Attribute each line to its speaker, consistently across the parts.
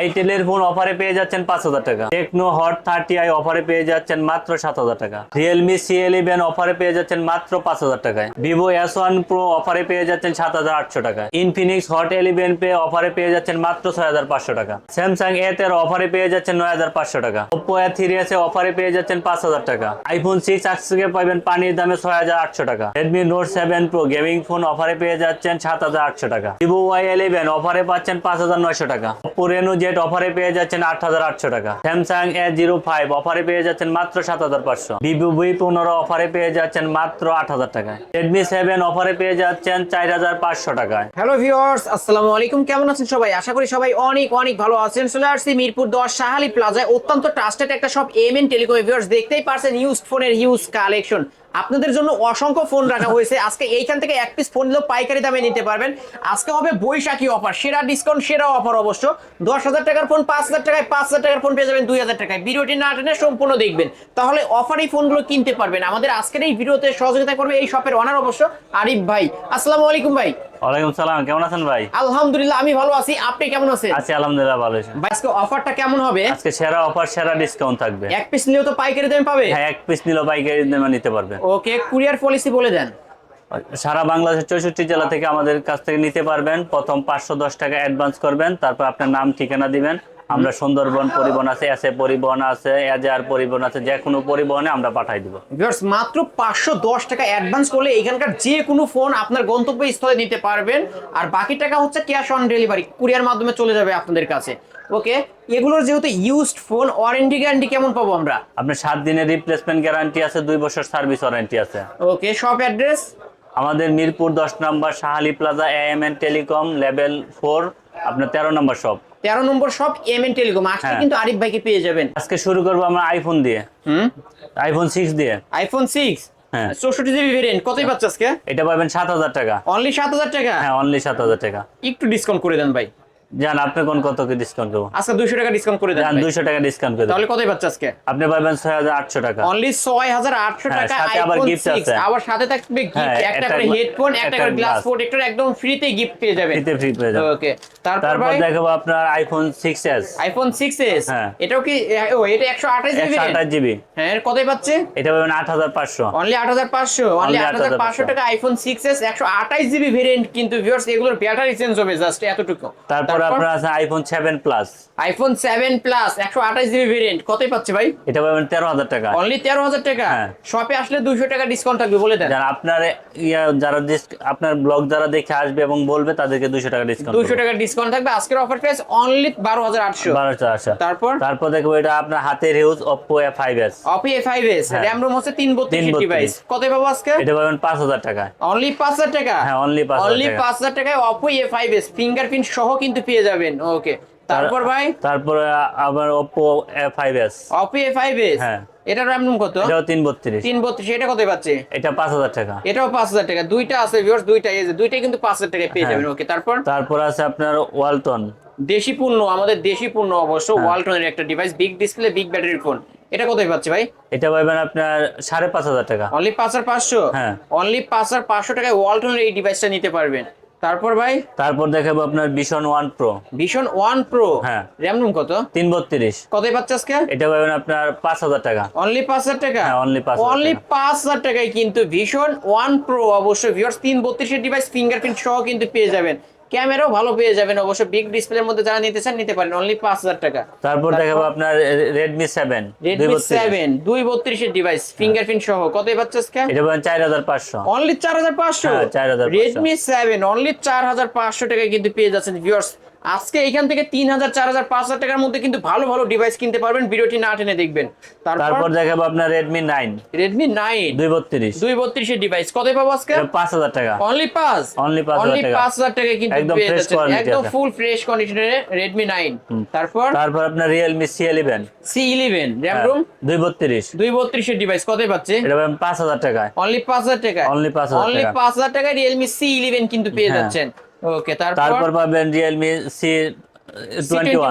Speaker 1: আইটেলের phone অফারে পেয়ে যাচ্ছেন পাঁচ হাজার টাকা। টেকনো হট থার্টি আই অফারে পেয়ে যাচ্ছেন মাত্র সাত হাজার টাকা। রিয়েলমি সি ইলেভেন অফারে পেয়ে যাচ্ছেন মাত্র পাঁচ হাজার টাকায়। ভিভো এস ওয়ান প্রো অফারে পেয়ে যাচ্ছেন সাত হাজার আটশো টাকা ইনফিনিক্স হট ইলেভেন পে অফারে পেয়ে যাচ্ছেন মাত্র ছয় হাজার পাঁচশো টাকা। স্যামসাং এ তেরো অফারে পেয়ে যাচ্ছেন নয় হাজার পাঁচশো টাকা। ওপো এ থ্রি এস অফারে পেয়ে যাচ্ছেন পাঁচ হাজার টাকা। আইফোন সিক্স আজকে পাবেন পানির দামে ছয় হাজার আটশো টাকা। Redmi Note seven Pro gaming phone অফারে পেয়ে যাচ্ছেন সাত হাজার আটশো টাকা। ভিভো ওয়াই ইলেভেন অফারে পাচ্ছেন পাঁচ হাজার নয়শো টাকা। ওপো রেনো জেট অফারে পেয়ে যাচ্ছেন আট হাজার আটশো টাকা। স্যামসাং এ জিরো ফাইভ অফারে পেয়ে যাচ্ছেন মাত্র সাত হাজার পাঁচশো। ভিভো ভি পনেরো অফারে পেয়ে যাচ্ছেন মাত্র আট হাজার টাকায় রেডমি সেভেন অফারে পেয়ে যাচ্ছেন চার হাজার পাঁচশো টাকায়।
Speaker 2: হ্যালো ভিউয়ার্স আসসালামু আলাইকুম। কেমন আছেন সবাই? আশা করি সবাই অনেক অনেক ভালো আছেন। চলে আসছি মিরপুর দশ সাহালি প্লাজায়। অত্যন্ত ট্রাস্টেড একটা সব এম এন টেলিকম ভিউয়ার্স দেখতেই পারছেন ইউজ ফোনের হিউজ কালেকশন আপনাদের জন্য অসংখ্য ফোন রাখা হয়েছে। আজকে এইখান থেকে এক পিস ফোন পাইকারি দামে নিতে পারবেন। আজকে হবে বৈশাখী অফার সেরা ডিসকাউন্ট সেরা অফার অবশ্য। দশ হাজার টাকার ফোন পাঁচ হাজার টাকায় পাঁচ হাজার টাকার ফোন পেয়ে যাবেন দুই হাজার টাকায়। ভিডিওটি না টেনে সম্পূর্ণ দেখবেন। তাহলে অফার এই ফোনগুলো কিনতে পারবেন। আমাদের আজকের এই ভিডিওতে সহযোগিতা করবে এই শপের অনার অবশ্য আরিফ ভাই। আসসালামু আলাইকুম ভাই।
Speaker 1: ওয়ালাইকুম সালাম কেমন আছেন ভাই?
Speaker 2: আলহামদুলিল্লাহ আমি ভালো আছি। আপনি কেমন আছেন?
Speaker 1: আছি আলহামদুলিল্লাহ ভালো আছি।
Speaker 2: ভাই আজকে অফারটা কেমন হবে?
Speaker 1: আজকে সেরা অফার সেরা ডিসকাউন্ট থাকবে।
Speaker 2: এক পিস নিলেও তো পাইকারি দামে পাবে?
Speaker 1: হ্যাঁ এক পিস নিলেও পাইকারি দামে নিতে পারবেন
Speaker 2: ওকে কুরিয়ার পলিসি বলে দেন।
Speaker 1: সারা বাংলাদেশের চৌষট্টি জেলা থেকে আমাদের কাছ থেকে নিতে পারবেন। প্রথম পাঁচশো দশ টাকা অ্যাডভান্স করবেন তারপর আপনার নাম ঠিকানা দিবেন। আমরা সুন্দরবন পরিবহন আছে এসে পরিবহন আছে এজার পরিবহন আছে যে কোনো পরিবহনে আমরা পাঠাই দিব।
Speaker 2: ভিউয়ার্স মাত্র পাঁচশো দশ টাকা অ্যাডভান্স করলে এখানকার যে কোনো ফোন আপনার গন্তব্যস্থলে নিতে পারবেন। আর বাকি টাকা হচ্ছে ক্যাশ অন ডেলিভারি কুরিয়ার মাধ্যমে চলে যাবে আপনাদের কাছে। ওকে? এগুলোর যেহেতু ইউজড ফোন ওয়ারেন্টি গ্যারান্টি কেমন পাবো আমরা?
Speaker 1: আপনার সাত দিনের রিপ্লেসমেন্ট গ্যারান্টি আছে দুই বছর সার্ভিস ওয়ারেন্টি আছে।
Speaker 2: ওকে শপ অ্যাড্রেস
Speaker 1: আমাদের মিরপুর দশ নম্বর Shahali plaza M N telecom level four আপনার তেরো নম্বর শপ
Speaker 2: তেরো নম্বর সব এম এন টেলিকম আসলে
Speaker 1: হ্যাঁ।
Speaker 2: কিন্তু আরিফ ভাইকে পেয়ে যাবেন।
Speaker 1: আজকে শুরু করব আমরা আইফোন দিয়ে।
Speaker 2: হুম?
Speaker 1: আইফোন সিক্স দিয়ে।
Speaker 2: আইফোন সিক্স
Speaker 1: হ্যাঁ।
Speaker 2: চৌষট্টি জিবি ভেরিয়েন্ট কতই পাচ্ছে আজকে?
Speaker 1: এটা পাবেন সাত হাজার টাকা।
Speaker 2: অনলি সাত হাজার টাকা?
Speaker 1: হ্যাঁ অনলি সাত হাজার টাকা।
Speaker 2: একটু ডিসকাউন্ট করে দেন ভাই।
Speaker 1: জান আপনি কোন কত কি ডিসকাউন্ট দেবো?
Speaker 2: আজকে দুইশো টাকা ডিসকাউন্ট করে দেন
Speaker 1: জান
Speaker 2: ভাই।
Speaker 1: দুইশো টাকা ডিসকাউন্ট করে
Speaker 2: তাহলে কতই পাচ্ছে আজকে?
Speaker 1: আপনি পাবেন ছয় হাজার আটশো টাকা।
Speaker 2: অনলি ছয় হাজার আটশো
Speaker 1: হ্যাঁ,
Speaker 2: টাকা
Speaker 1: সাথে আবার
Speaker 2: সিক্স
Speaker 1: আছে।
Speaker 2: আবার সাথে থাকবে
Speaker 1: হ্যাঁ,
Speaker 2: গিফট একটা
Speaker 1: একটা
Speaker 2: করে হেডফোন একটা করে গ্লাস প্রোটেক্টর একদম ফ্রিতে গিফট পেয়ে যাবেন।
Speaker 1: ফ্রিতে ফ্রি পেয়ে যাবেন।
Speaker 2: ওকে তারপর
Speaker 1: দেখাবো আপনার iPhone six S
Speaker 2: iPhone six S
Speaker 1: হ্যাঁ।
Speaker 2: এটাও কি ও এটা একশো আঠাশ জিবি
Speaker 1: একশো আঠাশ জিবি
Speaker 2: হ্যাঁ এর কতই পাচ্ছে
Speaker 1: এটা পাবেন আট হাজার পাঁচশো।
Speaker 2: অনলি আট হাজার পাঁচশো। অনলি আট হাজার পাঁচশো
Speaker 1: 8,500
Speaker 2: টাকা আইফোন সিক্স এস একশো আঠাশ জিবি ভেরিয়েন্ট কিন্তু ভিউয়ার্স এগুলোর ব্যাটারি চেঞ্জ হবে জাস্ট এতটুকু।
Speaker 1: তারপর আপনার আছে iPhone seven plus
Speaker 2: iPhone seven plus একশো আঠাশ জিবি ভেরিয়েন্ট কতই পাচ্ছে ভাই?
Speaker 1: এটা পাবেন তেরো হাজার টাকা।
Speaker 2: অনলি তেরো হাজার টাকা?
Speaker 1: হ্যাঁ।
Speaker 2: শপে আসলে দুইশো টাকা ডিসকাউন্ট থাকবে বলে দেন।
Speaker 1: যারা আপনার যারা আপনার ব্লগ যারা দেখে আসবে এবং বলবে তাদেরকে দুশো টাকা ডিসকাউন্ট
Speaker 2: দুইশো টাকা ডিসকাউন্ট থাকবে। আজকের অফার প্রাইস অনলি বারো হাজার আটশো।
Speaker 1: বারোশো আসা
Speaker 2: তারপর?
Speaker 1: তারপর দেখব এটা আপনার হাতের huge
Speaker 2: Oppo A five S
Speaker 1: হ্যাঁ।
Speaker 2: র্যাম রোম হচ্ছে তিন বত্রিশ
Speaker 1: 332
Speaker 2: ডিভাইস কত পাবো আজকে?
Speaker 1: এটা পাবেন পাঁচ হাজার টাকা।
Speaker 2: অনলি পাঁচ হাজার টাকা?
Speaker 1: হ্যাঁ, only 5,000
Speaker 2: অনলি
Speaker 1: টাকা।
Speaker 2: পাঁচ হাজার টাকায় Oppo A five S fingerprint সহ কিন্তু পেয়ে যাবেন ওকে তারপর ভাই?
Speaker 1: তারপর আবার
Speaker 2: অপি এ ফাইভ এস
Speaker 1: হ্যাঁ।
Speaker 2: এটার র্যাম রোম কত?
Speaker 1: এটাও বত্রিশ।
Speaker 2: তিন বত্রিশ এটা কত পাচ্ছে?
Speaker 1: এটা পাঁচ হাজার টাকা।
Speaker 2: এটাও পাঁচ হাজার টাকা। দুইটা আছে ভিউয়ার্স দুইটা এই যে দুইটাই কিন্তু পাঁচ হাজার টাকায় পেয়ে
Speaker 1: হ্যাঁ।
Speaker 2: যাবেন ওকে তারপর?
Speaker 1: তারপর আছে আপনার ওয়ালটন
Speaker 2: দেশি পূর্ণ আমাদের দেশি পূর্ণ অবশ্য
Speaker 1: হ্যাঁ।
Speaker 2: ওয়ালটনের একটা device big display big battery phone এটা কোথায় পাচ্ছে ভাই?
Speaker 1: এটা পাবেন আপনার সাড়ে পাঁচ হাজার টাকা।
Speaker 2: অনলি পাঁচ হাজার পাঁচশো?
Speaker 1: হ্যাঁ।
Speaker 2: অনলি পাঁচ হাজার পাঁচশো টাকায় ওয়ালটনের এই ডিভাইসটা নিতে পারবেন। তারপর ভাই?
Speaker 1: তারপর দেখাবো আপনার Vision one Pro
Speaker 2: Vision one Pro
Speaker 1: হ্যাঁ।
Speaker 2: র্যাম রুম কত?
Speaker 1: তিন বত্রিশ।
Speaker 2: কতই পাচ্ছে আজকে?
Speaker 1: এটা পাবেন আপনার পাঁচ হাজার টাকা।
Speaker 2: অনলি পাঁচ হাজার টাকা?
Speaker 1: হ্যাঁ, only 5,000
Speaker 2: অনলি পাঁচ হাজার টাকায় কিন্তু ভীষণ ওয়ান প্রো অবশ্যই ভিওর্স তিন বত্রিশের ডিভাইস ফিঙ্গারপ্রিন্ট সহ কিন্তু পেয়ে যাবেন। ক্যামেরাও ভালো পেয়ে যাবেন। অবশ্য বিগ ডিসপ্লের মধ্যে যারা নিতে চান নিতে পারেন। অনলি পাঁচ হাজার টাকা।
Speaker 1: তারপর দেখাবো আপনার রেডমি সেভেন
Speaker 2: রেডমি সেভেন দুই বত্রিশের ডিভাইস ফিঙ্গারপ্রিন্ট সহ। কত পাচ্ছে আজকে?
Speaker 1: এটা বলেন চার হাজার পাঁচশো।
Speaker 2: অনলি চার হাজার পাঁচশো?
Speaker 1: চার হাজার
Speaker 2: রেডমি সেভেন অনলি চার হাজার পাঁচশো টাকা কিন্তু পেয়ে যাচ্ছেন ভিউয়ার্স আজকে এখান থেকে তিন হাজার চার হাজার পাঁচ হাজার টাকার মধ্যে কিন্তু ভালো ভালো ডিভাইস কিনতে পারবেন। ভিডিওটি না টেনে দেখবেন।
Speaker 1: তারপর দেখাবো আপনার রেডমি নাইন
Speaker 2: রেডমি নাইন
Speaker 1: দুই বত্রিশ।
Speaker 2: দুই বত্রিশের ডিভাইস কত পাবো আজকে?
Speaker 1: পাঁচ হাজার টাকা।
Speaker 2: অনলি পাঁচ?
Speaker 1: Only 5,000
Speaker 2: অনলি পাঁচ হাজার টাকা কিন্তু
Speaker 1: একদম
Speaker 2: ফুল ফ্রেশ কন্ডিশনের রেডমি নাইন তারপর?
Speaker 1: তারপর আপনার Realme C eleven
Speaker 2: C eleven RAM ROM
Speaker 1: দুই বত্রিশ।
Speaker 2: দুই বত্রিশের ডিভাইস কত পাচ্ছে?
Speaker 1: এটা পাঁচ হাজার টাকায়।
Speaker 2: অনলি পাঁচ হাজার টাকা
Speaker 1: Only 5,000
Speaker 2: অনলি পাঁচ হাজার টাকায় রিয়েলমি সি ইলেভেন কিন্তু পেয়ে
Speaker 1: হ্যাঁ।
Speaker 2: যাচ্ছেন। ওকে
Speaker 1: তারপর? পাবেন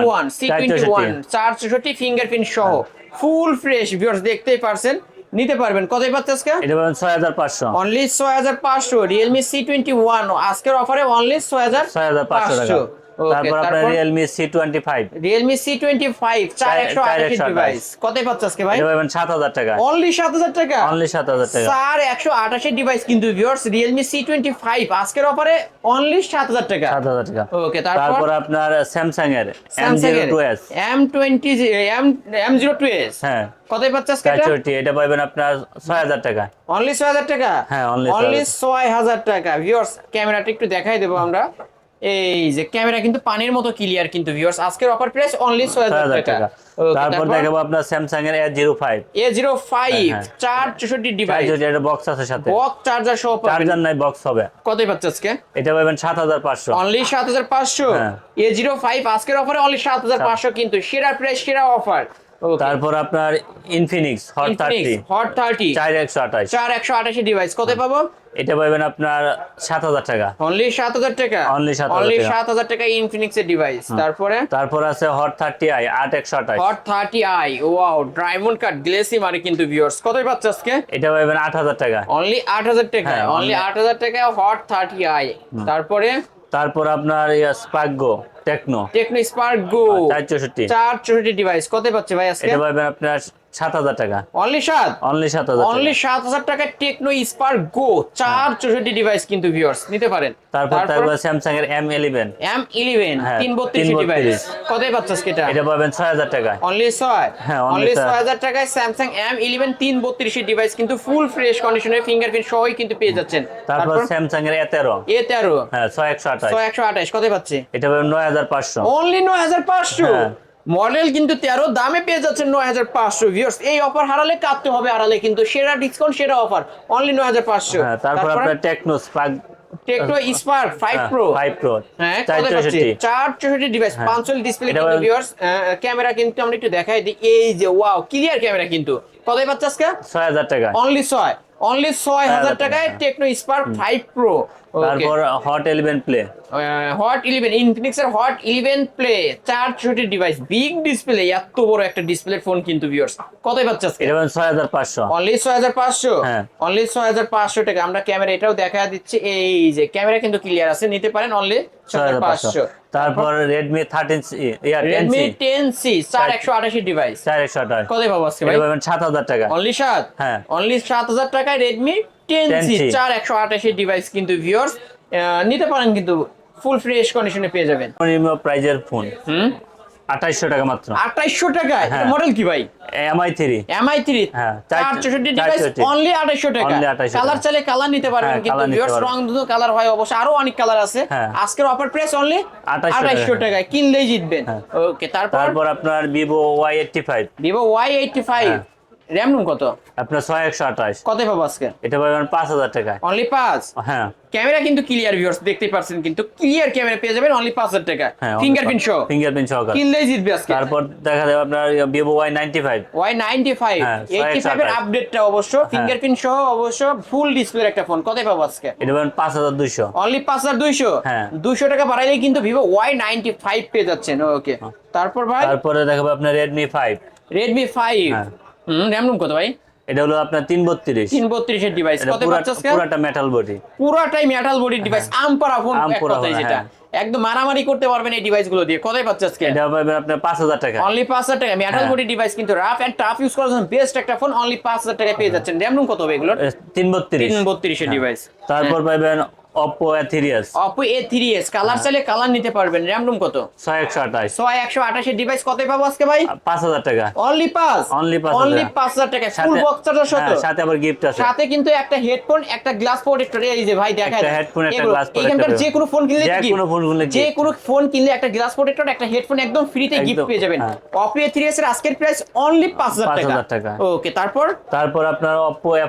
Speaker 1: ওয়ান
Speaker 2: সি ওয়ান চার চৌষট্টি ফিঙ্গারপ্রিন্ট সহ। ফুল ফ্রেশ ভিউয়ার্স দেখতেই পারছেন। নিতে পারবেন। কতই পাচ্ছে আজকে?
Speaker 1: এটা পাবেন ছয় হাজার পাঁচশো।
Speaker 2: অনলি ছয় হাজার পাঁচশো। রিয়েলমি সি টোয়েন্টি ওয়ান আজকের অফারে অনলি ছয় হাজার
Speaker 1: 6,500 টাকা। তারপর আপনার
Speaker 2: একশো
Speaker 1: চার
Speaker 2: আটাশি
Speaker 1: একশো আঠাশ।
Speaker 2: ডিভাইস কত পাচ্ছে আজকে ভাই?
Speaker 1: পাবেন সাত হাজার টাকা।
Speaker 2: অনলি সাত হাজার টাকা?
Speaker 1: অনলি সাত হাজার টাকা।
Speaker 2: চার একশো আটাশি ডিভাইস কিন্তু ভিউয়ার্স টোয়েন্টি ফাইভ আজকের অফারে অনলি সাত হাজার টাকা।
Speaker 1: সাত হাজার টাকা।
Speaker 2: ওকে তারপর?
Speaker 1: আপনার স্যামসাং এর এম
Speaker 2: স্যামসাং
Speaker 1: জিরো
Speaker 2: এর M twenty M M zero two
Speaker 1: হ্যাঁ।
Speaker 2: কত পাচ্ছে আজকে এটা?
Speaker 1: এটা পাবেন আপনার টাকা।
Speaker 2: অনলি ছয় হাজার টাকা?
Speaker 1: হ্যাঁ,
Speaker 2: অনলি
Speaker 1: 6,000
Speaker 2: ছয় হাজার টাকা। ভিউয়ার্স ক্যামেরাটা একটু দেখাই দেবো আমরা। এই যে ক্যামেরা কিন্তু পানির মতো ক্লিয়ার কিন্তু ভিউয়ার্স আজকের অফার প্রাইস অনলি ছয়
Speaker 1: ছয়
Speaker 2: হাজার
Speaker 1: হাজার
Speaker 2: টাকা।
Speaker 1: টাকা তারপর দেখাবো আপনার স্যামসাং এর S zero five
Speaker 2: A zero five
Speaker 1: হ্যাঁ।
Speaker 2: চার চৌষট্টি ডিভাইস
Speaker 1: ক্যাচুয়ালিটি এটা বক্স আছে সাথে।
Speaker 2: বক্স চার্জার সহ পাবেন।
Speaker 1: চার্জার নাই বক্স হবে।
Speaker 2: কত পাচ্ছে আজকে?
Speaker 1: এটা পাবেন সাত হাজার পাঁচশো।
Speaker 2: অনলি সাত হাজার পাঁচশো?
Speaker 1: হ্যাঁ।
Speaker 2: এ জিরো ফাইভ আজকের অফারে অনলি সাত হাজার পাঁচশো কিন্তু। সেরা প্রাইস সেরা অফার
Speaker 1: তারপর আপনার Infinix Hot thirty
Speaker 2: Hot thirty
Speaker 1: চার একশো আঠাশ।
Speaker 2: চার একশো আটাশি ডিভাইস কত পাবো?
Speaker 1: এটা পাবেন আপনার সাত হাজার টাকা।
Speaker 2: অনলি সাত হাজার টাকা?
Speaker 1: অনলি সাত
Speaker 2: অনলি সাত হাজার টাকা ইনফিনিক্স এর ডিভাইস তারপরে?
Speaker 1: তারপর আছে হট থার্টি আই আট একশো আঠাশ।
Speaker 2: Hot thirty i wow diamond cut glossy মারে কিন্তু ভিউয়ার্স কতই পাচ্ছে আজকে?
Speaker 1: এটা পাবেন আট হাজার টাকা।
Speaker 2: অনলি আট হাজার টাকা।
Speaker 1: হ্যাঁ,
Speaker 2: অনলি আট হাজার টাকা হট থার্টি আই তারপরে?
Speaker 1: তারপর আপনার Spark Go Tecno
Speaker 2: Tecno Spark Go
Speaker 1: চার চৌষট্টি।
Speaker 2: চার চৌষট্টি ডিভাইস কত পাচ্ছে ভাই আজকে?
Speaker 1: এটা ভাই আপনার সাত হাজার টাকা।
Speaker 2: অনলি সাত?
Speaker 1: অনলি সাত হাজার
Speaker 2: অনলি সাত হাজার টাকা টেকনো স্পার্ক গো চার চৌষট্টি ডিভাইস কিন্তু ভিউয়ার্স নিতে পারেন।
Speaker 1: তারপর তারপর স্যামসাং এর এম ইলেভেন
Speaker 2: এম ইলেভেন
Speaker 1: হ্যাঁ,
Speaker 2: তিন বত্রিশ ডিভাইস কতই পাচ্ছে আজকে এটা
Speaker 1: এটা পাবেন ছয় হাজার টাকা।
Speaker 2: অনলি ছয়?
Speaker 1: হ্যাঁ,
Speaker 2: অনলি
Speaker 1: ছয়।
Speaker 2: হাজার টাকায় স্যামসাং এম ইলেভেন তিন বত্রিশের ডিভাইস কিন্তু ফুল ফ্রেশ কন্ডিশনের ফিঙ্গারপ্রিন্ট সহই কিন্তু পেয়ে যাচ্ছেন।
Speaker 1: তারপর স্যামসাং এর এ তেরো।
Speaker 2: এ তেরো।
Speaker 1: হ্যাঁ ছয় একশো আঠাশ।
Speaker 2: ছয় একশো আঠাশ কত পাচ্ছে?
Speaker 1: এটা পাবেন নয় হাজার পাঁচশো।
Speaker 2: অনলি নয় হাজার পাঁচশো?
Speaker 1: হ্যাঁ।
Speaker 2: মডেল কিন্তু তেরো দামে পেয়ে যাচ্ছেন নয় হাজার পাঁচশো ভিউর্স এই অফার হারালে কাটতে হবে হারালে কিন্তু সেরা ডিসকাউন্ট সেরা অফার অনলি নয় হাজার পাঁচশো।
Speaker 1: হ্যাঁ তারপর আপনার Tecno Spark
Speaker 2: Tecno Spark five Pro
Speaker 1: five Pro
Speaker 2: হ্যাঁ
Speaker 1: চার
Speaker 2: কত পাচ্ছি?
Speaker 1: চৌষট্টি।
Speaker 2: চার চৌষট্টি ডিভাইস। পাঁচশো ডিসপ্লে কিন্তু ভিউয়ার্স ক্যামেরা কিন্তু আমরা একটু দেখাই দিই। এই যে ওয়াও ক্লিয়ার ক্যামেরা কিন্তু। কতই পাচ্ছে আজকে?
Speaker 1: ছয় হাজার টাকা।
Speaker 2: অনলি ছয় অনলি ছয় হাজার
Speaker 1: হাজার
Speaker 2: টাকায় টেকনো স্পার্ক ফাইভ প্রো
Speaker 1: তারপর Hot eleven Play
Speaker 2: Hot eleven Infinix এর হট ইলেভেন প্লে চার ছোটি ডিভাইস বিগ ডিসপ্লে এত বড় একটা ডিসপ্লে ফোন কিন্তু ভিউয়ার্স কতই পাচ্ছে আজকে?
Speaker 1: এটা পাবেন ছয় হাজার পাঁচশো।
Speaker 2: অনলি ছয় হাজার পাঁচশো?
Speaker 1: হ্যাঁ।
Speaker 2: অনলি ছয় হাজার পাঁচশো টাকা। আমরা ক্যামেরা এটাও দেখা দিচ্ছি। এই যে ক্যামেরা কিন্তু ক্লিয়ার আছে নিতে পারেন অনলি ছয়
Speaker 1: ছয়
Speaker 2: হাজার
Speaker 1: হাজার পাঁচশো।
Speaker 2: পাঁচশো
Speaker 1: তারপর Redmi thirteen yeah ten
Speaker 2: Redmi ten C চার একশো আটাশি ডিভাইস
Speaker 1: চার একশো আঠাশ
Speaker 2: কতই পাবো আজকে ভাই?
Speaker 1: এটা পাবেন সাত হাজার টাকা।
Speaker 2: অনলি সাত?
Speaker 1: হ্যাঁ।
Speaker 2: অনলি সাত হাজার টাকায় রেডমি টেন সি
Speaker 1: 10C
Speaker 2: চার একশো আটাশি ডিভাইস কিন্তু ভিউয়ার্স নিতে পারেন কিন্তু ফুল ফ্রেশ কন্ডিশনে পেয়ে যাবেন।
Speaker 1: প্রাইজের ফোন
Speaker 2: হুম?
Speaker 1: আঠাইশশো টাকা মাত্র।
Speaker 2: আঠাইশশো টাকায়?
Speaker 1: হ্যাঁ।
Speaker 2: মডেল কি ভাই?
Speaker 1: এমআই থ্রি
Speaker 2: এমআই থ্রি
Speaker 1: হ্যাঁ, চার-
Speaker 2: চার চৌষট্টি ডিভাইস অনলি আঠাইশশো টাকা। কালার
Speaker 1: টাকা।
Speaker 2: চাইলে কালার নিতে পারবেন
Speaker 1: হ্যাঁ,
Speaker 2: কিন্তু ভিউয়ার্স রং দুটো কালার হয় অবশ্য আরও অনেক কালার আছে।
Speaker 1: হ্যাঁ।
Speaker 2: আজকের অফার প্রাইস অনলি
Speaker 1: 2800
Speaker 2: আঠাইশশো
Speaker 1: টাকা।
Speaker 2: টাকায়। কিনলেই জিতবেন।
Speaker 1: হ্যাঁ।
Speaker 2: ওকে তারপর?
Speaker 1: তারপর আপনার Vivo Y eighty five
Speaker 2: Vivo Y eighty five
Speaker 1: হ্যাঁ।
Speaker 2: র্যাম রুম কত?
Speaker 1: আপনার ছয় একশো আঠাশ।
Speaker 2: কত পাবো আজকে?
Speaker 1: এটা পাবেন পাঁচ হাজার টাকায়।
Speaker 2: অনলি পাঁচ?
Speaker 1: হ্যাঁ।
Speaker 2: ক্যামেরা কিন্তু ক্লিয়ার ভিউয়ার্স দেখতে পাচ্ছেন কিন্তু ক্লিয়ার ক্যামেরা পেয়ে যাবেন অনলি পাঁচ হাজার টাকা
Speaker 1: হ্যাঁ
Speaker 2: ফিঙ্গারপ্রিন্ট সহ।
Speaker 1: ফিঙ্গারপ্রিন্ট সহকারে।
Speaker 2: কিনলেই জিতবে আজকে।
Speaker 1: তারপর দেখা যাবে আপনার Vivo Y ninety five
Speaker 2: Y ninety five
Speaker 1: হ্যাঁ,
Speaker 2: ফাইভের
Speaker 1: 128
Speaker 2: আপডেটটা অবশ্য ফিঙ্গারপ্রিন্ট সহ অবশ্য ফুল ডিসপ্লের একটা ফোন কত পাবো আজকে?
Speaker 1: এটা পাবেন পাঁচ হাজার দুইশো।
Speaker 2: অনলি পাঁচ হাজার দুইশো?
Speaker 1: হ্যাঁ।
Speaker 2: দুইশো টাকা বাড়াইলে কিন্তু ভিভো ওয়াই নাইনটি ফাইভ পেয়ে যাচ্ছেন। ওকে তারপর ভাই?
Speaker 1: তারপরে দেখাবো আপনার রেডমি ফাইভ
Speaker 2: রেডমি ফাইভ
Speaker 1: হ্যাঁ।
Speaker 2: হুম র্যাম রুম কত ভাই?
Speaker 1: এটা হলো আপনার তিন বত্রিশ
Speaker 2: তিন বত্রিশের ডিভাইস কত
Speaker 1: পুরাটা মেটাল বডি
Speaker 2: পুরাটাই মেটাল বডি ডিভাইস আমপারা ফোন
Speaker 1: আমপারা
Speaker 2: যেটা।
Speaker 1: হ্যাঁ।
Speaker 2: একদম মারামারি করতে পারবেন এই ডিভাইসগুলো দিয়ে। কতই পাচ্ছে আজকে
Speaker 1: এটা পাবেন আপনার পাঁচ হাজার টাকা।
Speaker 2: অনলি পাঁচ হাজার টাকা। মেটাল
Speaker 1: হ্যাঁ।
Speaker 2: বডি ডিভাইস কিন্তু রাফ এন্ড টাফ ইউজ করার জন্য বেস্ট একটা ফোন অনলি পাঁচ হাজার টাকায় পেয়ে যাচ্ছেন। র্যাম রুম কত হবে এগুলোর?
Speaker 1: এ, তিন বত্রিশ
Speaker 2: তিন বত্রিশের ডিভাইস
Speaker 1: তারপর পাবেন Oppo
Speaker 2: A three S colour চাইলে কালার নিতে পারবেন। র্যাম রুম কত?
Speaker 1: ছয় একশো আঠাশ।
Speaker 2: ছয় একশো আঠাশের ডিভাইস কত পাবো আজকে ভাই?
Speaker 1: পাঁচ হাজার টাকা।
Speaker 2: অনলি পাঁচ?
Speaker 1: Only পাঁচ
Speaker 2: অনলি
Speaker 1: হাজার।
Speaker 2: পাঁচ হাজার টাকা। ফুল বক্স চার্জার সহ
Speaker 1: হ্যাঁ, সাথে আবার গিফট আছে।
Speaker 2: সাথে কিন্তু একটা হেডফোন একটা গ্লাস প্রোটেক্টর এই যে ভাই দেখায়
Speaker 1: একটা headphone, একটা protector
Speaker 2: এখানকার যে কোনো ফোন কিনলে
Speaker 1: যে কোনো phone কিনলে
Speaker 2: যে কোনো ফোন কিনলে একটা গ্লাস প্রোটেক্টর একটা হেডফোন একদম ফ্রিতে গিফট পেয়ে যাবেন।
Speaker 1: হ্যাঁ।
Speaker 2: থ্রি এস এর আজকের প্রাইস অনলি পাঁচ হাজার
Speaker 1: 5,000
Speaker 2: টাকা। ওকে তারপর?
Speaker 1: তারপর আপনার
Speaker 2: Oppo A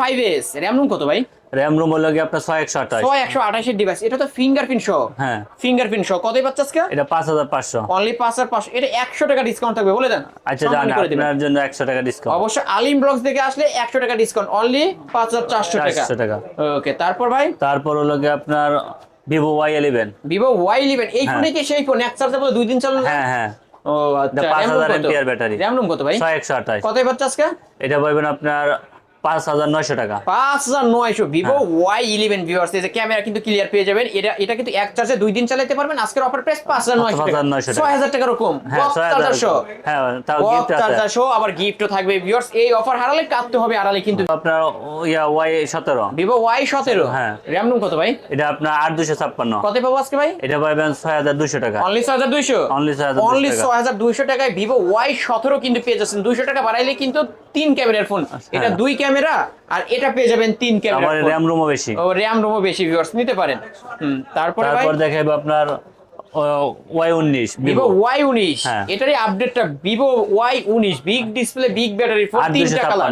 Speaker 2: five S RAM ROM কত ভাই?
Speaker 1: র্যাম রুম হলো গিয়ে আপনার ছয় একশো আঠাশ।
Speaker 2: ছয় একশো আঠাশের ডিভাইস এটা তো ফিঙ্গারপ্রিন্ট সহ।
Speaker 1: হ্যাঁ।
Speaker 2: ফিঙ্গারপ্রিন্ট সহ। কতই পাচ্ছে আজকে?
Speaker 1: এটা পাঁচ হাজার পাঁচশো।
Speaker 2: অনলি পাঁচ হাজার পাঁচশো। এটা একশো টাকা ডিসকাউন্ট থাকবে বলে দেন।
Speaker 1: আচ্ছা জান আপনার জন্য একশো টাকা ডিসকাউন্ট
Speaker 2: অবশ্য আলিম ব্লগস দেখে আসলে একশো টাকা ডিসকাউন্ট অনলি পাঁচ হাজার চারশো টাকা।
Speaker 1: টাকা।
Speaker 2: ওকে তারপর ভাই?
Speaker 1: তারপর হলো গিয়ে আপনার Vivo Y eleven
Speaker 2: Vivo Y eleven এই
Speaker 1: হ্যাঁ।
Speaker 2: ফোনে কি সেই ফোন এক চার্জে বলে দুই দিন চালানো
Speaker 1: হ্যাঁ হ্যাঁ।
Speaker 2: ও আচ্ছা।
Speaker 1: পাঁচ হাজার? এমপিআর ব্যাটারি
Speaker 2: RAM room কত ভাই?
Speaker 1: ছয় একশো আঠাশ।
Speaker 2: কত পাচ্ছে আজকে?
Speaker 1: এটা পাবেন আপনার পাঁচ হাজার নয়শো টাকা।
Speaker 2: পাঁচ হাজার নয়শো। ভিভো
Speaker 1: হ্যাঁ।
Speaker 2: ওয়াই ইলেভেন ভিউয়ার্স এই যে ক্যামেরা কিন্তু ক্লিয়ার পেয়ে যাবেন। এটা এটা কিন্তু এক চার্জে দুই দিন চালাতে পারবেন। আজকের অফার প্রাইস পাঁচ হাজার নয়শো টাকা।
Speaker 1: 5,900
Speaker 2: ছয় হাজার টাকার কম
Speaker 1: হ্যাঁ হাজার হ্যাঁ
Speaker 2: আবার গিফটও থাকবে। ভিউয়ার্স এই অফার হারালে হবে কিন্তু
Speaker 1: আপনার ইয়া ওয়াই সতেরো।
Speaker 2: ভিভো ওয়াই সতেরো।
Speaker 1: হ্যাঁ।
Speaker 2: র্যাম রুম কত ভাই?
Speaker 1: এটা আপনার আট দুশো ছাপ্পান্ন।
Speaker 2: কত পাবো আজকে ভাই?
Speaker 1: এটা পাবেন ছয় হাজার দুশো টাকা।
Speaker 2: অনলি ছয় হাজার দুইশো?
Speaker 1: 6,200
Speaker 2: অনলি। ছয় হাজার দুইশো টাকায় ভিভো ওয়াই সতেরো কিন্তু পেয়ে যাচ্ছেন। দুইশো টাকা বাড়াইলে কিন্তু তিন ক্যামেরার ফোন। এটা
Speaker 1: হ্যাঁ।
Speaker 2: দুই ক্যামেরা আর এটা পেয়ে যাবেন তিন ক্যামেরা
Speaker 1: র্যাম রোমও বেশি।
Speaker 2: ও র্যাম রোমও বেশি ভিউয়ার্স নিতে পারেন। হুম তারপরে ভাই?
Speaker 1: তারপর দেখাবো আপনার ওয়াই উনিশ
Speaker 2: ভিভো ওয়াই উনিশ।
Speaker 1: হ্যাঁ।
Speaker 2: এটারই আপডেটটা ভিভো ওয়াই উনিশ big display big battery phone
Speaker 1: আট
Speaker 2: তিনটা
Speaker 1: দুশো
Speaker 2: কালার।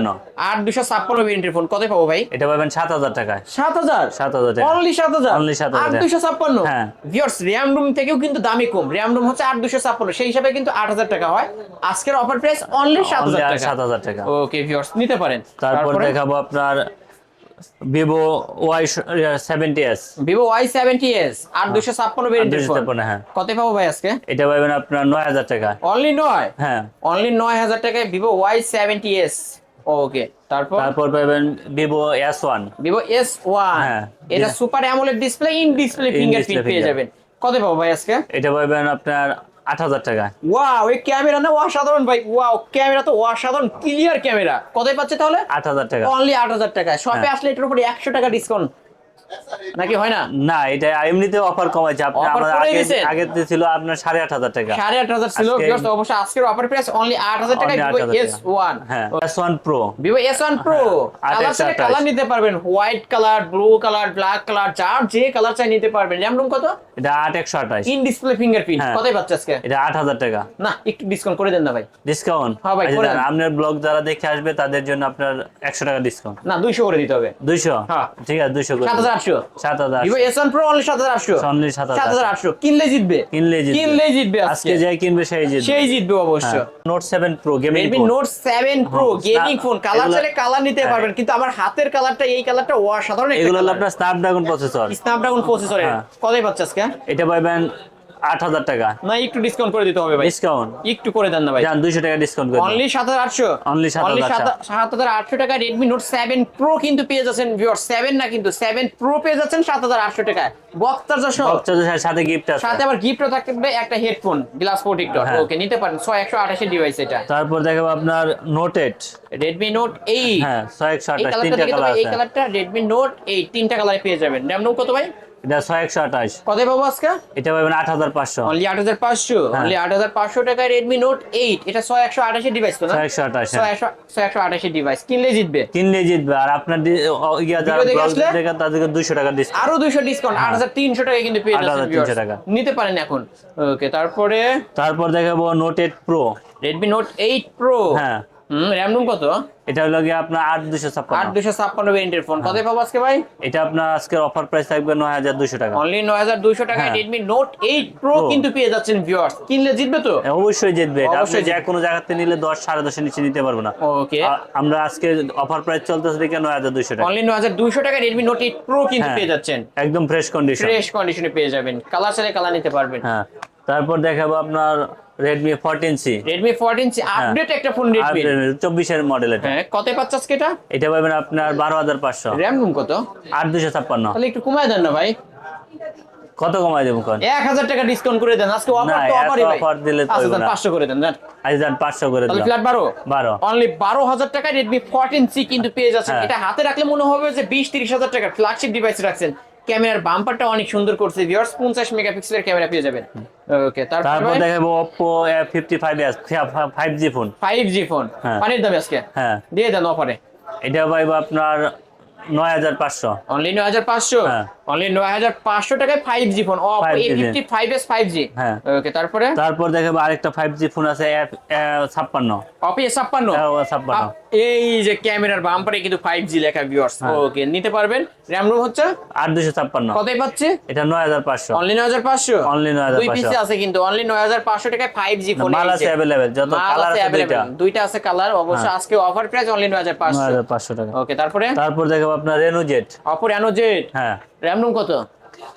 Speaker 2: আট দুশো ছাপ্পান্ন ভেরিয়েন্টের ফোন কত পাবো ভাই?
Speaker 1: এটা পাবেন সাত হাজার টাকায়।
Speaker 2: সাত হাজার?
Speaker 1: সাত হাজার টাকা।
Speaker 2: অনলি সাত হাজার?
Speaker 1: Only 7,000
Speaker 2: আট দুশো ছাপ্পান্ন?
Speaker 1: হ্যাঁ।
Speaker 2: ভিউয়ার্স র্যাম রুম থেকেও কিন্তু দামি কম। র্যাম রুম হচ্ছে আট দুশো ছাপ্পান্ন। সেই হিসাবে কিন্তু আট হাজার টাকা হয়। আজকের অফার প্রাইস অনলি সাত হাজার টাকা।
Speaker 1: সাত হাজার টাকা।
Speaker 2: ওকে ভিউয়ার্স নিতে পারেন।
Speaker 1: তারপর? দেখাবো আপনার Vivo Y seventy S
Speaker 2: Vivo Y seventy S আট দুশো ছাপ্পান্ন ভেরিয়েন্টের ফোন
Speaker 1: 256 হ্যাঁ।
Speaker 2: কত পাবো ভাই আজকে?
Speaker 1: এটা পাবেন আপনার নয় হাজার টাকা।
Speaker 2: অনলি নয়?
Speaker 1: হ্যাঁ।
Speaker 2: অনলি নয় হাজার টাকায় Vivo Y seventy S okay তারপর?
Speaker 1: তারপর পাবেন Vivo S one
Speaker 2: Vivo S one
Speaker 1: হ্যাঁ।
Speaker 2: এটা super AMOLED display in display fingerprint পেয়ে যাবেন। কত পাবো ভাই আজকে?
Speaker 1: এটা পাবেন আপনার আট হাজার টাকা।
Speaker 2: ওয়াও এই ক্যামেরা না অসাধারণ ভাই। ওয়াও ক্যামেরা তো অসাধারণ ক্লিয়ার ক্যামেরা। কতই পাচ্ছে তাহলে?
Speaker 1: আট হাজার টাকা।
Speaker 2: অনলি আট হাজার টাকা শপে
Speaker 1: হ্যাঁ।
Speaker 2: আসলে এটার উপরে একশো টাকা ডিসকাউন্ট নাকি হয় না?
Speaker 1: না এটা এমনিতে অফার কমাইছে আপনি আমাদের আগে ছিল আপনার সাড়ে আট হাজার টাকা।
Speaker 2: সাড়ে আট হাজার ছিল
Speaker 1: আজকে-
Speaker 2: viewers, আজকের অফার প্রাইস অনলি আট হাজার টাকায় ভিভো
Speaker 1: 8,000
Speaker 2: এস ওয়ান
Speaker 1: হ্যাঁ
Speaker 2: ভিভো
Speaker 1: হ্যাঁ,
Speaker 2: কালার
Speaker 1: 28,
Speaker 2: চাইলে
Speaker 1: 28
Speaker 2: কালার নিতে পারবেন। White colour blue colour black colour যার যে কালার চাই নিতে পারবেন। র্যাম রুম কত?
Speaker 1: এটা আট একশো আঠাশ।
Speaker 2: In display fingerprint. কতই পাচ্ছে আজকে?
Speaker 1: এটা আট হাজার টাকা।
Speaker 2: না একটু ডিসকাউন্ট করে দেন না ভাই।
Speaker 1: ডিসকাউন্ট
Speaker 2: হ্যাঁ ভাই, করে দেন।
Speaker 1: আপনার ব্লগ যারা দেখে আসবে তাদের জন্য আপনার একশো টাকা ডিসকাউন্ট
Speaker 2: না দুইশো করে দিতে হবে।
Speaker 1: দুইশো?
Speaker 2: হ্যাঁ।
Speaker 1: ঠিক আছে
Speaker 2: আটশো
Speaker 1: সাত হাজার
Speaker 2: Vivo S one Pro only সাত হাজার আটশো।
Speaker 1: অনলি
Speaker 2: সাত হাজার আটশো। কিনলে জিতবে।
Speaker 1: কিনলে জিতবে।
Speaker 2: কিনলে জিতবে
Speaker 1: আজকে যাই কিনবে সেই জিতবে।
Speaker 2: সেই জিতবে অবশ্য।
Speaker 1: Note seven Pro gaming
Speaker 2: Redmi Note seven Pro gaming phone colour চাইলে কালার নিতে
Speaker 1: হ্যাঁ।
Speaker 2: পারবেন কিন্তু আমার হাতের কালারটা এই কালারটা অসাধারণ সাধারণ
Speaker 1: এগুলো হলো। আপনার স্ন্যাপড্রাগন প্রসেসর
Speaker 2: স্ন্যাপড্রাগন
Speaker 1: প্রসেসর।
Speaker 2: কতই পাচ্ছে আজকে?
Speaker 1: এটা পাবেন আট হাজার টাকা।
Speaker 2: না একটু ডিসকাউন্ট করে দিতে হবে ভাই।
Speaker 1: ডিসকাউন্ট
Speaker 2: একটু করে দেন না ভাই।
Speaker 1: যান দুইশো টাকা ডিসকাউন্ট করে
Speaker 2: অনলি সাত হাজার আটশো।
Speaker 1: 7,800
Speaker 2: সাত হাজার আটশো। টাকা রেডমি নোট সেভেন প্রো কিন্তু পেয়ে যাচ্ছেন ভিওর সেভেন না কিন্তু সেভেন প্রো পেয়ে যাচ্ছেন সাত হাজার আটশো টাকায়। বক্তার যা
Speaker 1: সাথে গিফট আছে।
Speaker 2: সাথে আবার গিফটও থাকবে একটা হেডফোন গ্লাস প্রোটেক্টর। ওকে নিতে পারেন ছয় একশো আঠাশের ডিভাইস এটা।
Speaker 1: তারপর দেখাবো আপনার Note eight
Speaker 2: Redmi Note eight
Speaker 1: হ্যাঁ ছয় একশো
Speaker 2: এই
Speaker 1: আঠাশ তিনটা কালার
Speaker 2: এই কালারটা রেডমি নোট এইট তিনটা কালারে পেয়ে যাবেন। রোম কত ভাই?
Speaker 1: এটা
Speaker 2: কত পাবো আজকে?
Speaker 1: এটা পাবেন
Speaker 2: অনলি
Speaker 1: হ্যাঁ।
Speaker 2: অনলি টাকায় এটা ডিভাইস তো না? আঠাশের ডিভাইস কিনলে জিতবে।
Speaker 1: কিনলে জিতবে। আর আপনার ইয়া যারা
Speaker 2: দেখে
Speaker 1: ব্লগ দেখে তাদেরকে টাকা ডিসকাউন্ট
Speaker 2: আরও দুইশো ডিসকাউন্ট আট হাজার তিনশো টাকা কিন্তু পেয়ে যাচ্ছেন
Speaker 1: 8,300 টাকা।
Speaker 2: নিতে পারেন এখন। ওকে তারপরে?
Speaker 1: তারপর দেখাবো Note eight Pro
Speaker 2: Redmi Note eight Pro
Speaker 1: হ্যাঁ।
Speaker 2: র্যাম রুম কত?
Speaker 1: এটা হলো গিয়ে আপনার আট দুশো
Speaker 2: আট
Speaker 1: ছাপ্পান্ন
Speaker 2: দুশো ছাপ্পান্ন ভেরিয়েন্টের ফোন কত পাবো আজকে ভাই?
Speaker 1: এটা আপনার আজকের অফার প্রাইস থাকবে নয় হাজার দুশো টাকা।
Speaker 2: অনলি নয় হাজার দুইশো টাকায়
Speaker 1: হ্যাঁ।
Speaker 2: রেডমি নোট এইট প্রো কিন্তু পেয়ে যাচ্ছেন ভিউয়ার্স কিনলে জিতবে তো?
Speaker 1: অবশ্যই জিতবে। এটা
Speaker 2: অবশ্যই
Speaker 1: যে কোনো জায়গাতে নিলে দশ সাড়ে দশের নিচে নিতে পারব না।
Speaker 2: ওকে
Speaker 1: আমরা আজকে অফার প্রাইস চলতেছে দেখে নয় হাজার দুশো টাকা।
Speaker 2: অনলি নয় হাজার দুইশো টাকা রেডমি নোট এইট প্রো কিন্তু
Speaker 1: হ্যাঁ।
Speaker 2: পেয়ে যাচ্ছেন।
Speaker 1: একদম ফ্রেশ কন্ডিশন
Speaker 2: ফ্রেশ কন্ডিশনে পেয়ে যাবেন। কালার চাইলে কালার নিতে পারবেন।
Speaker 1: হ্যাঁ। তারপর দেখাবো আপনার Redmi fourteen C
Speaker 2: Redmi fourteen update একটা ফোন রেডমি
Speaker 1: চব্বিশের মডেল এটা।
Speaker 2: হ্যাঁ কত পাচ্ছে আজকে এটা?
Speaker 1: এটা পাবেন আপনার বারো হাজার পাঁচশো।
Speaker 2: র্যাম রুম কত?
Speaker 1: আট দুশো ছাপ্পান্ন।
Speaker 2: তাহলে একটু কমায় দেন না ভাই।
Speaker 1: কত কমায় দেবো কোন?
Speaker 2: এক হাজার টাকা ডিসকাউন্ট করে দেন। আজকে অফার তো অফারই ভাই।
Speaker 1: offer দিলে তো
Speaker 2: আচ্ছা
Speaker 1: হইবো
Speaker 2: দেন
Speaker 1: না।
Speaker 2: পাঁচশো করে দেন দেন।
Speaker 1: আজ যান পাঁচশো করে
Speaker 2: তাহলে ফ্ল্যাট বারো?
Speaker 1: বারো।
Speaker 2: অনলি বারো হাজার টাকা রেডমি ফোরটিন সি কিন্তু পেয়ে যাচ্ছেন।
Speaker 1: হ্যাঁ।
Speaker 2: এটা হাতে রাখলে মনে হবে যে বিশ তিরিশ হাজার টাকা ফ্ল্যাগশিপ ডিভাইস রাখছেন। ক্যামেরার বাম্পারটা অনেক সুন্দর করছে ভিউয়ার্স পঞ্চাশ মেগাপিক্সেলের ক্যামেরা পেয়ে যাবেন। ওকে
Speaker 1: তারপর দেখাবো Oppo fifty five five G phone
Speaker 2: five G phone
Speaker 1: হ্যাঁ।
Speaker 2: পানির দাম আজকে।
Speaker 1: হ্যাঁ।
Speaker 2: দিয়ে দেন অফারে
Speaker 1: এটা ভাই আপনার নয় হাজার পাঁচশো।
Speaker 2: অনলি নয় হাজার পাঁচশো?
Speaker 1: হ্যাঁ।
Speaker 2: অনলি নয় হাজার পাঁচশো টাকায় five G phone Oppo
Speaker 1: 5G
Speaker 2: A fifty five S five G
Speaker 1: হ্যাঁ।
Speaker 2: ওকে তারপরে?
Speaker 1: তারপর দেখাবো আরেকটা ফাইভ ফোন আছে হ্যাঁ, ও ছাপ্পান্ন।
Speaker 2: আপ- এই যে ক্যামেরার বাম্পারে কিন্তু ফাইভ লেখা ভিউয়ার্স
Speaker 1: হ্যাঁ।
Speaker 2: ওকে নিতে পারবেন। র্যাম রোম হচ্ছে?
Speaker 1: আট দুশো ছাপ্পান্ন।
Speaker 2: কতই পাচ্ছে?
Speaker 1: এটা নয় হাজার পাঁচশো।
Speaker 2: অনলি নয় হাজার পাঁচশো?
Speaker 1: 9,500
Speaker 2: দুই পিসে আছে কিন্তু। অনলি টাকায় ফোন
Speaker 1: মাল আছে অ্যাভেলেবেল যত কালার আছে দুইটা।
Speaker 2: দুইটা আছে কালার অবশ্য
Speaker 1: হ্যাঁ।
Speaker 2: আজকে অফার প্রাইস অনলি নয় হাজার
Speaker 1: নয়
Speaker 2: পাঁচশো
Speaker 1: হাজার পাঁচশো টাকা।
Speaker 2: ওকে তারপরে?
Speaker 1: তারপর দেখাবো আপনার
Speaker 2: অপর অ্যানো জেড
Speaker 1: হ্যাঁ।
Speaker 2: রুম কত?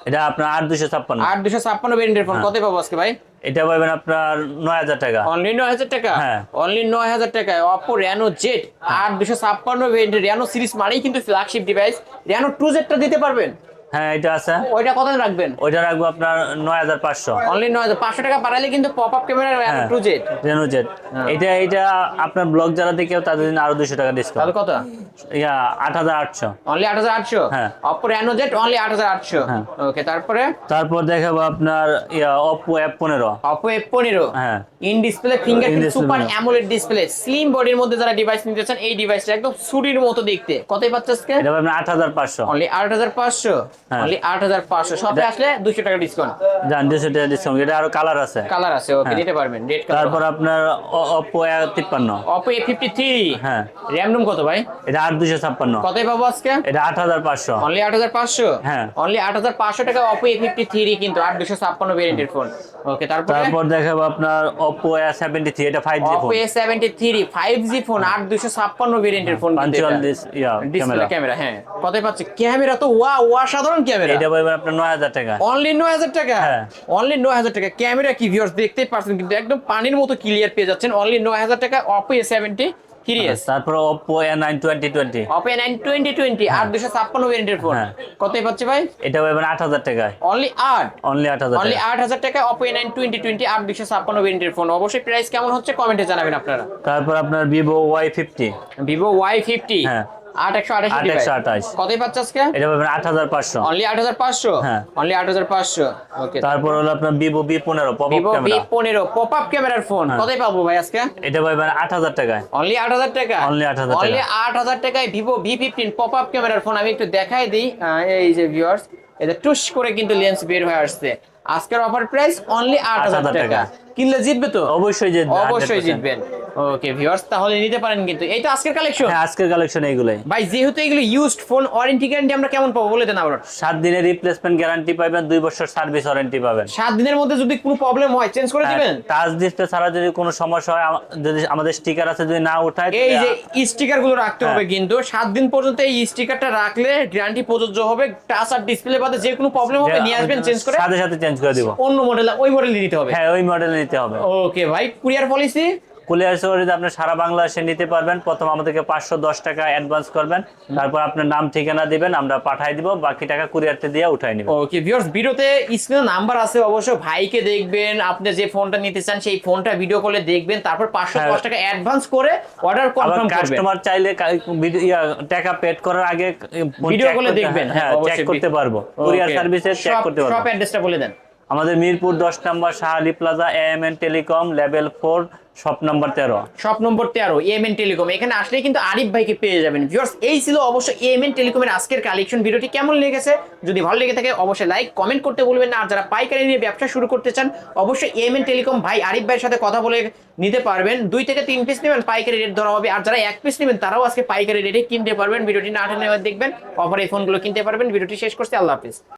Speaker 1: এটা আপনার আট দুশো ছাপ্পান্ন।
Speaker 2: আট দুশো ছাপ্পান্ন ভেরিয়েন্টের ফোন। কত পাবো আজকে ভাই?
Speaker 1: এটা পাবেন আপনার নয় হাজার টাকা।
Speaker 2: অনলি নয় হাজার টাকা?
Speaker 1: হ্যাঁ।
Speaker 2: অনলি নয় হাজার টাকা অপো র্যানো জেড আট দুশো ছাপ্পান্ন র্যানো সিরিজ মানেই কিন্তু ফ্ল্যাগশিপ ডিভাইস র্যানো টু জেডটা দিতে পারবেন?
Speaker 1: হ্যাঁ এটা আছে।
Speaker 2: ওইটা কত রাখবেন?
Speaker 1: ওইটা রাখব আপনার নয় হাজার পাঁচশো।
Speaker 2: অনলি নয় হাজার পাঁচশো টাকা বাড়ালে কিন্তু pop up camera two Z
Speaker 1: Reno Z. এটা এটা আপনার ব্লগ যারা দেখে তাদের জন্য আরও দুশো টাকা ডিসকাউন্ট
Speaker 2: তাহলে কত?
Speaker 1: ইয়া আট হাজার আটশো।
Speaker 2: অনলি আট হাজার আটশো?
Speaker 1: হ্যাঁ।
Speaker 2: অপো র্যানো জেড অনলি আট হাজার আটশো।
Speaker 1: হ্যাঁ।
Speaker 2: ওকে তারপরে?
Speaker 1: তারপর দেখাবো আপনার ইয়া অপো অ্যাপ পনেরো।
Speaker 2: অপো এফ পনেরো।
Speaker 1: হ্যাঁ।
Speaker 2: In display fingerprint super AMOLED display slim বডির মধ্যে যারা ডিভাইস নিতে চান এই ডিভাইসটা একদম সুরির মতো দেখতে। কতই পাচ্ছে আজকে?
Speaker 1: এটা আট হাজার পাঁচশো।
Speaker 2: অনলি আট হাজার পাঁচশো।
Speaker 1: হ্যাঁ।
Speaker 2: অনলি আট হাজার পাঁচশো। শপে আসলে দুশো টাকা ডিসকাউন্ট
Speaker 1: জান দুশো টাকা ডিসকাউন্ট এটা আরও কালার আছে।
Speaker 2: কালার আছে ওকে
Speaker 1: হ্যাঁ।
Speaker 2: পারবেন রেড কালার
Speaker 1: তারপর আপনার হ্যাঁ।
Speaker 2: রুম কত ভাই?
Speaker 1: এটা
Speaker 2: কতই পাবো আজকে?
Speaker 1: এটা
Speaker 2: অনলি
Speaker 1: হ্যাঁ।
Speaker 2: অনলি টাকা কিন্তু ভেরিয়েন্টের ফোন ওকে তারপরে?
Speaker 1: তারপর দেখাবো আপনার এটা ফোন
Speaker 2: ভেরিয়েন্টের
Speaker 1: ক্যামেরা
Speaker 2: ক্যামেরা হ্যাঁ। কতই পাচ্ছে? ক্যামেরা তো ওয়া ওয়া সাধারণ ক্যামেরা?
Speaker 1: এটা পাবেন আপনার নয় হাজার টাকা।
Speaker 2: অনলি নয় হাজার টাকা?
Speaker 1: হ্যাঁ।
Speaker 2: অনলি নয় হাজার টাকা। ক্যামেরা কি ভিউয়ার্স দেখতেই পারছেন কিন্তু একদম পানির মতো ক্লিয়ার পেয়ে যাচ্ছেন। অনলি নয় হাজার টাকা অপো এ সেভেন্টি থ্রি
Speaker 1: তারপর Oppo A nine twenty twenty
Speaker 2: আট দুশো ছাপ্পান্ন ভেরিয়েন্টের ফোন। কতই পাচ্ছে ভাই?
Speaker 1: এটা আট হাজার টাকায়
Speaker 2: অনলি আট?
Speaker 1: অনলি আট হাজার
Speaker 2: অনলি
Speaker 1: টাকা।
Speaker 2: আট হাজার টাকা Oppo A nine twenty twenty আট দুশো ছাপ্পান্ন ভেরিয়েন্টের ফোন অবশ্যই প্রাইস কেমন হচ্ছে? কমেন্টে জানাবেন আপনারা।
Speaker 1: তারপর আপনার Vivo Y fifty
Speaker 2: Vivo Y fifty
Speaker 1: হ্যাঁ।
Speaker 2: আট
Speaker 1: আট হাজার
Speaker 2: অনলি আট হাজার। অনলি আট হাজার
Speaker 1: তারপর হলো আপনার ভিভো বি পনেরো
Speaker 2: পনেরো পপ আপ ক্যামেরার ফোন
Speaker 1: হ্যাঁ।
Speaker 2: কতই পাবো ভাই আজকে?
Speaker 1: এটা পাবেন আট হাজার টাকায়।
Speaker 2: অনলি আট হাজার টাকা?
Speaker 1: Only 8,000 টাকা।
Speaker 2: অনলি আট হাজার টাকায় Vivo V fifteen pop up ক্যামেরার ফোন আমি একটু দেখাই দিই। এই যে ভিউয়ার্স এটা টুস করে কিন্তু লেন্স বের হয়ে আসছে। আজকের অফার প্রাইস অনলি আট হাজার
Speaker 1: 8,000
Speaker 2: টাকা।
Speaker 1: টাকা।
Speaker 2: কিনলে জিতবে তো?
Speaker 1: অবশ্যই জিতবে
Speaker 2: অবশ্যই জিতবেন। ওকে ভিউয়ার্স তাহলে নিতে পারেন কিন্তু। এই তো আজকের কালেকশন
Speaker 1: হ্যাঁ আজকের কালেকশন এইগুলোই।
Speaker 2: ভাই যেহেতু এগুলো ইউজড ফোন ওয়ারেন্টি গ্যারান্টি আমরা কেমন পাবো বলে দেন আবার
Speaker 1: সাত দিনের রিপ্লেসমেন্ট গ্যারান্টি পাবেন দুই বছর সার্ভিস ওয়ারেন্টি পাবেন।
Speaker 2: সাত দিনের মধ্যে যদি কোনো প্রবলেম হয় চেঞ্জ করে দিবেন?
Speaker 1: টাচ ডিসপ্লে ছাড়া যদি কোনো সমস্যা হয় যদি আমাদের স্টিকার আছে যদি না ওঠায়
Speaker 2: এই যে স্টিকারগুলো রাখতে হবে
Speaker 1: হ্যাঁ।
Speaker 2: কিন্তু সাত দিন পর্যন্ত এই স্টিকারটা রাখলে গ্যারান্টি প্রযোজ্য হবে টাচ আর ডিসপ্লে বাদে যে কোনো প্রবলেম হবে নিয়ে আসবেন চেঞ্জ করে।
Speaker 1: সাথে সাথে চেঞ্জ করে দিব।
Speaker 2: অন্য মডেল ওই মডেল নিতে হবে।
Speaker 1: হ্যাঁ ওই মডেল নিতে হবে।
Speaker 2: ওকে ভাই কুরিয়ার পলিসি
Speaker 1: কুলিয়ার যদি আপনি সারা বাংলাদেশে নিতে পারবেন। প্রথম আমাদেরকে পাঁচশো দশ টাকা অ্যাডভান্স করবেন। তারপর আপনার নাম ঠিকানা দিবেন আমরা পাঠাই দিব। বাকি টাকা কুরিয়ারতে দিয়ে উঠাই নিব।
Speaker 2: ওকে ভিউয়ার্স ভিডিওতে স্ক্রিনে নাম্বার আছে অবশ্য ভাইকে দেখবেন আপনি যে ফোনটা নিতে চান সেই ফোনটা ভিডিও কলে দেখবেন। তারপর পাঁচশো
Speaker 1: হ্যাঁ।
Speaker 2: দশ টাকা অ্যাডভান্স করে অর্ডার কনফার্ম করবেন।
Speaker 1: কাস্টমার চাইলে টাকা পেড করার আগে
Speaker 2: ভিডিও কলে দেখবেন।
Speaker 1: হ্যাঁ চেক করতে পারব। কুরিয়ার সার্ভিসে চেক করতে পারব।
Speaker 2: shop অ্যাড্রেসটা বলে দেন।
Speaker 1: আমাদের মিরপুর দশ number Shahali plaza M N telecom level four shop number তেরো।
Speaker 2: শপ নম্বর তেরো এমএন টেলিকম এখানে আসলে কিন্তু আরিফ ভাইকে পেয়ে যাবেন। ভিউয়ার্স এই ছিল অবশ্যই এমএন টেলিকমের আজকের কালেকশন ভিডিওটি কেমন লেগেছে? যদি ভালো লেগে থাকে, অবশ্যই লাইক কমেন্ট করতে বলবেন না। আর যারা পাইকারি নিয়ে ব্যবসা শুরু করতে চান, অবশ্যই এমএন টেলিকম ভাই আরিফ ভাইয়ের সাথে কথা বলে নিতে পারবেন। দুই থেকে তিন পিস নেবেন, পাইকারি রেট ধরা হবে। আর যারা এক পিস নেবেন, তারাও আজকে পাইকারি রেটে কিনতে পারবেন। ভিডিওটি না টেনে দেখবেন অফার এই ফোনগুলো কিনতে পারবেন। ভিডিওটি শেষ করতে আল্লাহ হাফিজ।